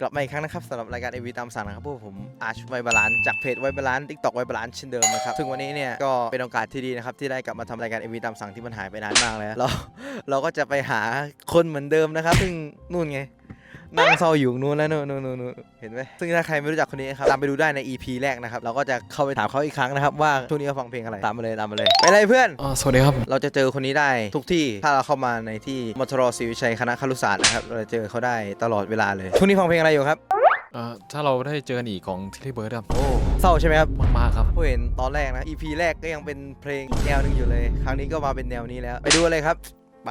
กลับมาอีกครั้งนะครับสำหรับรายการเอวีตามสั่งนะครับพวกผมอาชไวบาลานจากเพจไวบาลานทิกตอกไวบาลานเช่นเดิมนะครับซึ่งวันนี้เนี่ยก็เป็นโอกาสที่ดีนะครับที่ได้กลับมาทำรายการเอวีตามสั่งที่มันหายไปนานมากแล้วเราเราก็จะไปหาคนเหมือนเดิมนะครับซึ่งนู่นไง นั่งเศร้าอยู่นู้นแล้วนู่นนู่นนู่นนู่นเห็นไหมซึ่งถ้าใครไม่รู้จักคนนี้นะครับตามไปดูได้ใน EP แรกนะครับเราก็จะเข้าไปถามเขาอีกครั้งนะครับว่าช่วงนี้เขาฟังเพลงอะไรตามมาเลยตามมาเลยไปเลยเพื่อนอ่าสวัสดีครับ เราจะเจอคนนี้ได้ทุกที่ถ้าเราเข้ามาในที่มทรศรีวิชัยคณะครุศาสตร์นะครับเราจะเจอเขาได้ตลอดเวลาเลยช่วงนี้ฟังเพลงอะไรอยู่ครับเอ่อถ้าเราได้เจอกันอีกของทิลลี่เบิร์ดครับโอ้เศร้าใช่ไหมครับมากๆครับผู้เห็นตอนแรกนะ EP แรกก็ยังเป็นเพลงอีกแนวหนึ่งอยู่เลย ครั้งนี้ก็มาเป็นแนวนี้แล้ว ไปดูเลยครับ ไป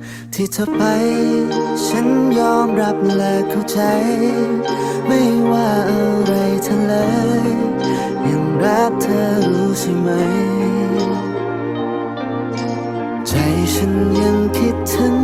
ที่เธอไป ฉันยอมรับและเข้าใจ ไม่ว่าอะไรเธอเลยยังรักเธอรู้ใช่ไหม ใจฉันยังคิดถึง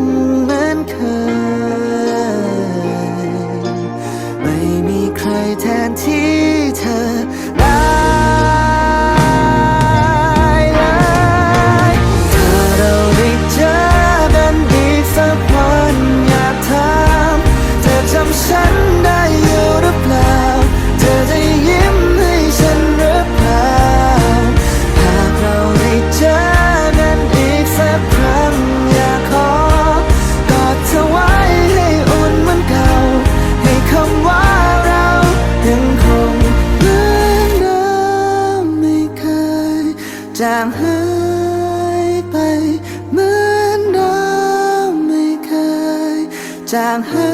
างหา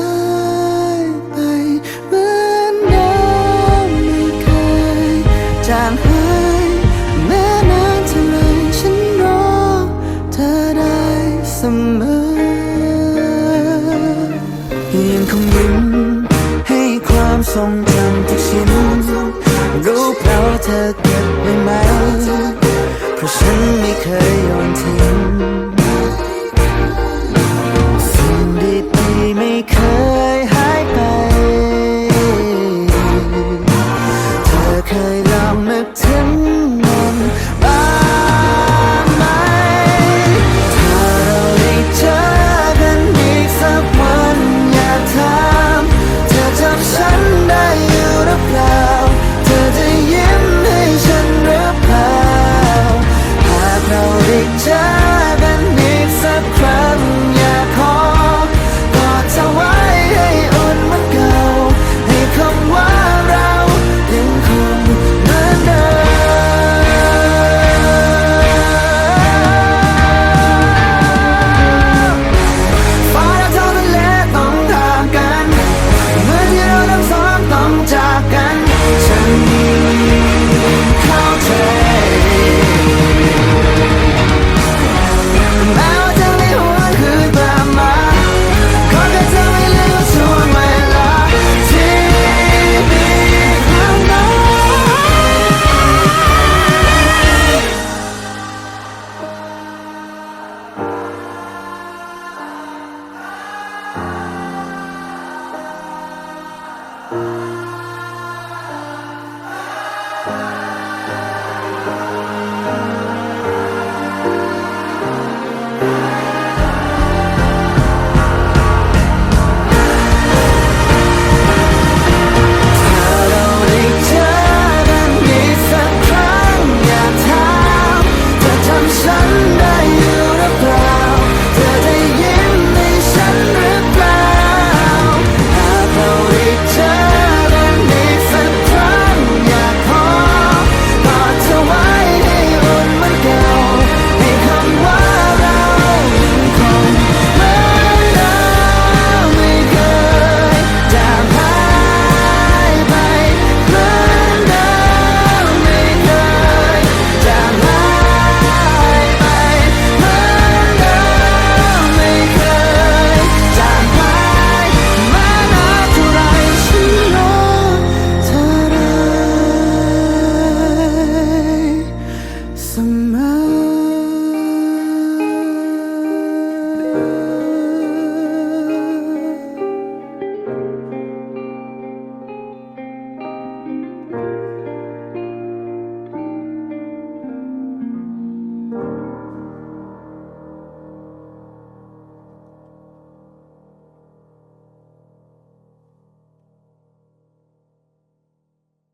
ยไปเหมือนเดิมไม่เคยจางหาย